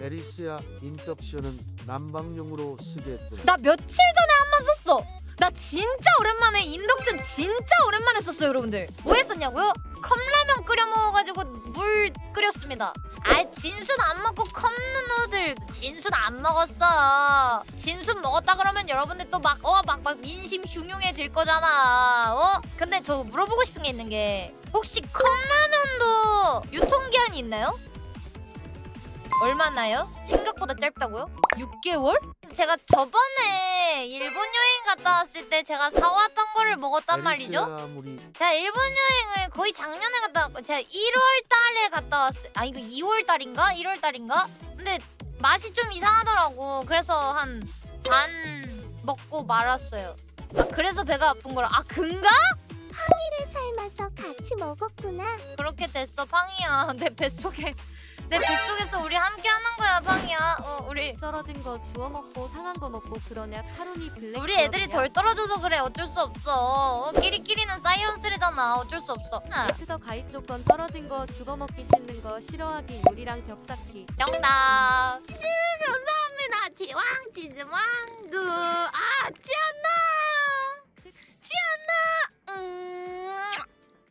에리스야 인덕션은 난방용으로 쓰겠군. 나 며칠 전에 한 번 썼어. 나 진짜 오랜만에 인덕션 진짜 오랜만에 썼어요, 여러분들. 뭐 했었냐고요? 컵라면 끓여 먹어가지고 물 끓였습니다. 아, 진순 안 먹고 컵누들 진순 안 먹었어. 진순 먹었다 그러면 여러분들 또 막 어 막 막 민심 흉흉해질 거잖아. 어? 근데 저 물어보고 싶은 게 있는 게 혹시 컵라면도 유통기한이 있나요? 얼마나요? 생각보다 짧다고요? 6개월? 제가 저번에 일본 여행 갔다 왔을 때 제가 사왔던 거를 먹었단 말이죠? 제가 일본 여행을 거의 작년에 갔다 왔고 제가 1월 달에 갔다 왔어요. 아 이거 2월 달인가? 1월 달인가? 근데 맛이 좀 이상하더라고. 그래서 한 반 먹고 말았어요. 아 그래서 배가 아픈 거라. 아 근가? 를 삶아서 같이 먹었구나. 그렇게 됐어 팡이야. 내 뱃속에 내 뱃속에서 우리 함께 하는 거야 팡이야. 어 우리 떨어진 거 주워 먹고 상한 거 먹고 그러냐 카로니 블랙 우리 애들이 덜 떨어져서 그래 어쩔 수 없어. 어, 끼리끼리는 사이런스래잖아 어쩔 수 없어. 아, 에스더 가입 조건 떨어진 거 죽어 먹기 씻는 거 싫어하기 요리랑 벽 쌓기 정답.